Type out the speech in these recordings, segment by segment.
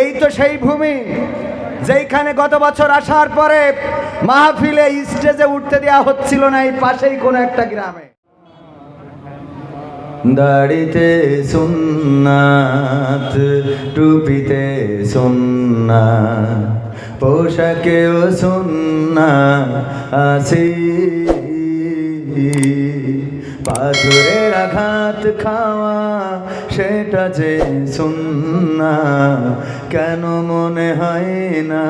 এই তো সেই ভূমি যেইখানে গত বছর আসার পরে মাহফিলে স্টেজে উঠতে দেওয়া হচ্ছিল না, এই পাশেই কোনো একটা গ্রামে। দাড়িতে সুন্নাত, টুপিতে সুন্না পোশাকেও সুন্না আসি পাথরের আঘাত খাওয়া, সেটা যে সুন্না, কেন মনে হয় না?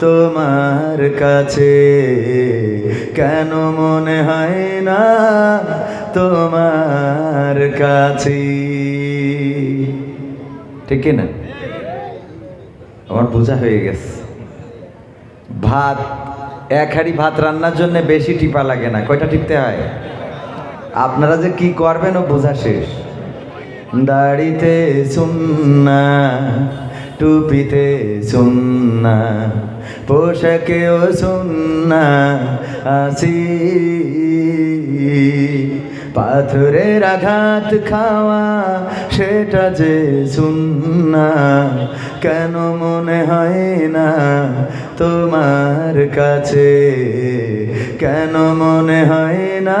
তোমার কাছে কেন মনে হয় না? তোমার কাছে। ঠিক না আমার বোঝা হয়ে গেছে। ভাত, এক হাঁড়ি ভাত রান্নার জন্য বেশি টিপা লাগে না। কয়টা টিপতে হয়? আপনারা যে কি করবেন ও বোঝা শেষ। দাড়িতে সুন্না, টুপিতে সুন্না, পোশাকেও সুন্না আসি পাথরের আঘাত খাওয়া, সেটা যে সুন্না, কেন মনে হয় না তোমার কাছে? কেন মনে হয় না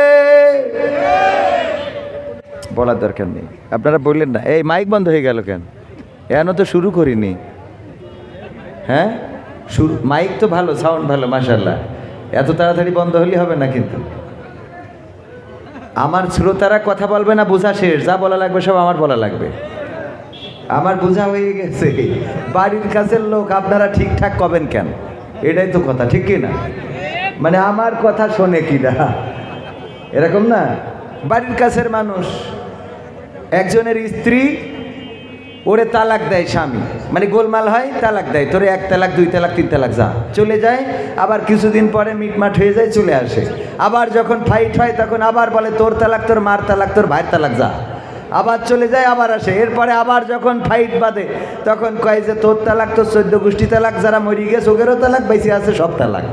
বলার দরকার নেই। আপনারা বললেন না, এই মাইক বন্ধ হয়ে গেল কেন? এখনও তো শুরু করিনি। হ্যাঁ? শুরু মাইক তো ভালো সাউন্ড ভালো মাসাল্লাহ এত তাড়াতাড়ি বন্ধ হলে হবে না কিন্তু। আমার শ্রোতারা কথা বলবে না, বোঝা শেষ। যা বলা লাগবে, সব আমার বলা লাগবে। আমার বোঝা হয়ে গেছে। বাড়ির কাছের লোক, আপনারা ঠিকঠাক কবেন কেন? এটাই তো কথা, ঠিক কি না? মানে আমার কথা শোনে কি না এরকম না? বাড়ির কাছের মানুষ একজনের স্ত্রী, ওরে তালাক দেয় স্বামী। মানে গোলমাল হয়, তালাক দেয়। তোরে এক তালাক, দুই তালাক, তিন তালাক, যা। চলে যায়, আবার কিছুদিন পরে মিটমাট হয়ে যায়, চলে আসে। আবার যখন ফাইট হয়, তখন আবার বলে, তোর তালাক, তোর মার তালাক, তোর ভাইয়ের তালাক, যা। আবার চলে যায়, আবার আসে। এরপরে আবার যখন ফাইট বাঁধে, তখন কয় যে, তোর তালাক, তোর চোদ্দ গোষ্ঠী তালাক, যারা মরি গেছে, ওদেরও তালাক বেশি আছে, সব তালাক।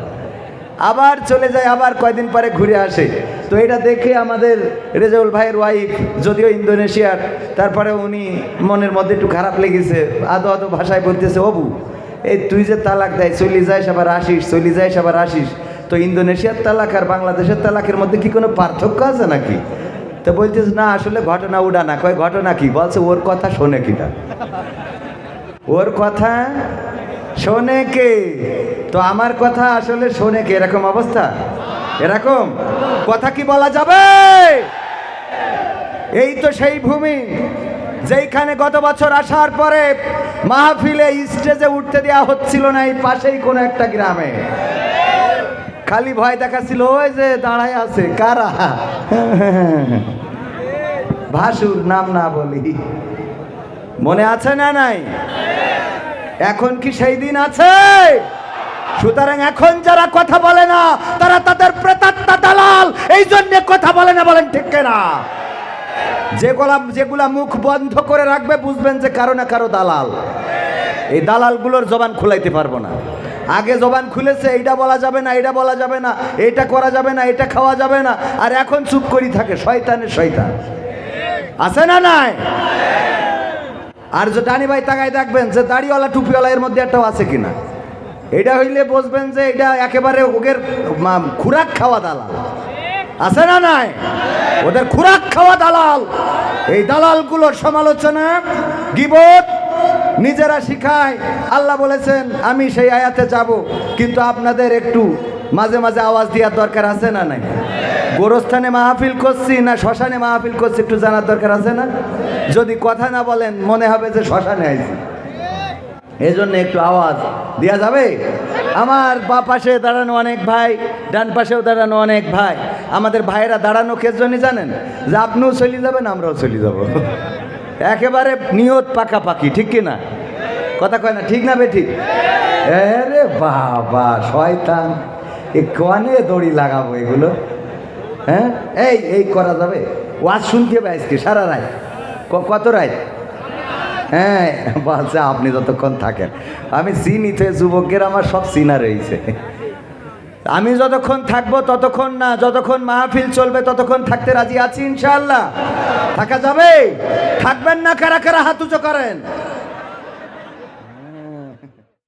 আবার চলে যায়, আবার কয়দিন পরে ঘুরে আসে। তো এটা দেখে আমাদের রেজাউল ভাইয়ের ওয়াইফ যদিও ইন্দোনেশিয়ার, তারপরে উনি মনের মধ্যে একটু খারাপ লেগেছে, আদো আদো ভাষায় বলতেছে, অবু, এই তুই যে তালাক দেয়, চলি যাইস আবার আসিস, চলি যাইস আবার আসিস। তো ইন্দোনেশিয়ার তালাক আর বাংলাদেশের তালাকের মধ্যে কি কোনো পার্থক্য আছে নাকি? তো বলতেছে, না, আসলে ঘটনা উড়া না কয়, ঘটনা কি? বলছে, ওর কথা শোনে কিটা ওর কথা শোনে কে? তো আমার কথা আসলে শোনে কে? এরকম অবস্থা? এরকম? কথা কি বলা যাবে? এই তো সেই ভূমি, যেইখানে গত বছর আসার পরে মাহফিলে স্টেজে উঠতে দেওয়া হচ্ছিল না, এই পাশেই কোনো একটা গ্রামে। খালি ভয় দেখাচ্ছিল, ওই যে দাঁড়ায় আছে, কারা? ভাসুর, নাম না বলি। মনে আছে না নাই? এখন কি সেই দিন আছে? সুতরাং এখন যারা কথা বলে না, তারা তাদের প্রেতাত্মা দালাল। এই জন্য কথা বলে না বলেন ঠিক না যেগুলা যেগুলা মুখ বন্ধ করে রাখবে, বুঝবেন যে কারও না কারও দালাল। এই দালালগুলোর জবান খুলাইতে পারব না। আগে জবান খুলেছে, এইটা বলা যাবে না এটা বলা যাবে না এটা করা যাবে না এটা খাওয়া যাবে না। আর এখন চুপ করি থাকে শয়তানের শয়তান। আছে না নাই? আর যে ডানি ভাই তাকায় দেখবেন যে দাড়িওয়ালা, টুপিওয়ালা এর মধ্যে একটাও আছে কিনা। এটা হইলে বসবেন যে এটা একেবারে ওদের খুরাক খাওয়া দালাল। আছে না নাই? ওদের খুরাক খাওয়া দালাল। এই দালালগুলোর সমালোচনা গিবত নিজেরা শিখায়। আল্লাহ বলেছেন, আমি সেই আয়াতে যাব, কিন্তু আপনাদের একটু মাঝে মাঝে আওয়াজ দেওয়ার দরকার আছে না নাই? গোরস্থানে মাহফিল করছি না শ্মশানে মাহফিল করছি একটু জানার দরকার আছে না? যদি কথা না বলেন, মনে হবে যে শ্মশানে আইছি। এই জন্য একটু আওয়াজ দেওয়া যাবে? আমার বা পাশে দাঁড়ানো অনেক ভাই, ডান পাশেও দাঁড়ানো অনেক ভাই। আমাদের ভাইয়েরা দাঁড়ানো কে জন্য জানেন? যে আপনিও চলে যাবেন, আমরাও চলে যাব। একেবারে নিয়ত পাকাপাকি, ঠিক কি না? কথা কয় না, ঠিক না বে ঠিক? আরে বাবা, শয়তান। এ কনে দড়ি লাগাবো এগুলো? হ্যাঁ? এই এই করা যাবে। ওয়াজ শুনতে হবে আজকে, সারা ক- কত রাত? হ্যাঁ বাচ্চা আপনি যতক্ষণ থাকেন। আমি চিনি তো যুবকের আমার সব চিনা রয়েছে। আমি যতক্ষণ থাকব ততক্ষণ না, যতক্ষণ মাহফিল চলবে ততক্ষণ থাকতে রাজি আছি ইনশাআল্লাহ। থাকা যাবে? থাকবেন না, কারা কারা হাত উঁচু করেন?